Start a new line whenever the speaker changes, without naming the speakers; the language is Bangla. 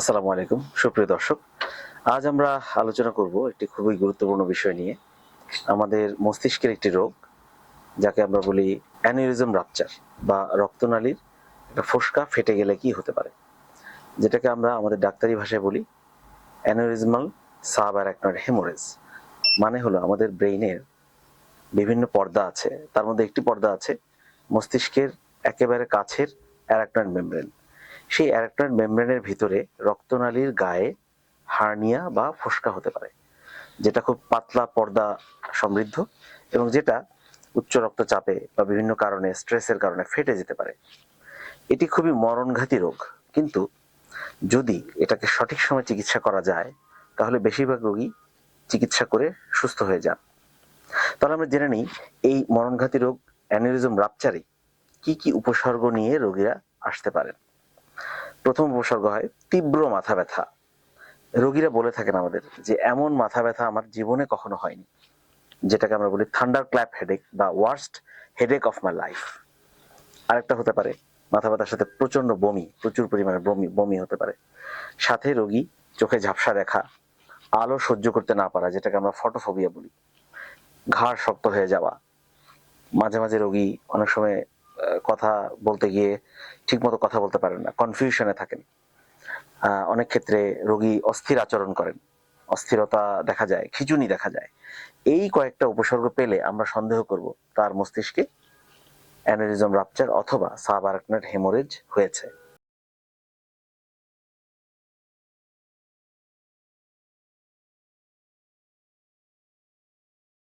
আসসালামু আলাইকুম, সুপ্রিয় দর্শক। আজ আমরা আলোচনা করব একটি খুবই গুরুত্বপূর্ণ বিষয় নিয়ে, আমাদের মস্তিষ্কের একটি রোগ, যাকে আমরা বলি অ্যানিউরিজম রাপচার বা রক্তনালীর একটা ফোসকা ফেটে গেলে কি হতে পারে, যেটাকে আমরা আমাদের ডাক্তারি ভাষায় বলি অ্যানিউরিজমাল সাব অ্যারাকনয়েড হেমোরেজ মানে হলো আমাদের ব্রেইনের বিভিন্ন পর্দা আছে, তার মধ্যে একটি পর্দা আছে মস্তিষ্কের একেবারে কাছের অ্যারাকনয়েড মেমব্রেন সেই অ্যারাকনয়েড মেমব্রেনের ভিতরে রক্তনালীর গায়ে হার্নিয়া বা ফোসকা হতে পারে, যেটা খুব পাতলা পর্দা সমৃদ্ধ এবং যেটা উচ্চ রক্তচাপে বা বিভিন্ন কারণে, স্ট্রেসের কারণে ফেটে যেতে পারে। এটি খুবই মরণঘাতী রোগ, কিন্তু যদি এটাকে সঠিক সময় চিকিৎসা করা যায়, তাহলে বেশিরভাগ রোগী চিকিৎসা করে সুস্থ হয়ে যান। তাহলে আমরা জেনে নিই, এই মরণঘাতী রোগ অ্যানিউরিজম রাপচারে কি কি উপসর্গ নিয়ে রোগীরা আসতে পারেন? প্রথম উপসর্গ হয়, তীব্র মাথা ব্যথা। রোগীরা বলে থাকেন আমাদের যে, এমন মাথা ব্যথা আমার জীবনে কখনো হয়নি, যেটাকে আমরা বলি থান্ডার ক্ল্যাপ হেডেক বা worst headache of my life. আরেকটা হতে পারে, মাথা ব্যথার সাথে প্রচণ্ড বমি, প্রচুর পরিমাণে বমি বমি হতে পারে। সাথে রোগী চোখে ঝাপসা দেখা, আলো সহ্য করতে না পারা, যেটাকে আমরা ফটোফোবিয়া বলি। ঘাড় শক্ত হয়ে যাওয়া। মাঝে মাঝে রোগী অনেক সময় কথা বলতে গিয়ে ঠিকমতো কথা বলতে পারেন না কনফিউশনে থাকেন। অনেক ক্ষেত্রে রোগী অস্থির আচরণ করেন, অস্থিরতা দেখা যায়, খিচুনি দেখা যায়। এই কয়েকটা উপসর্গ পেলে আমরা সন্দেহ করব তার মস্তিষ্কে অ্যানারিজম রাপচার অথবা সাব হেমোরেজ হয়েছে।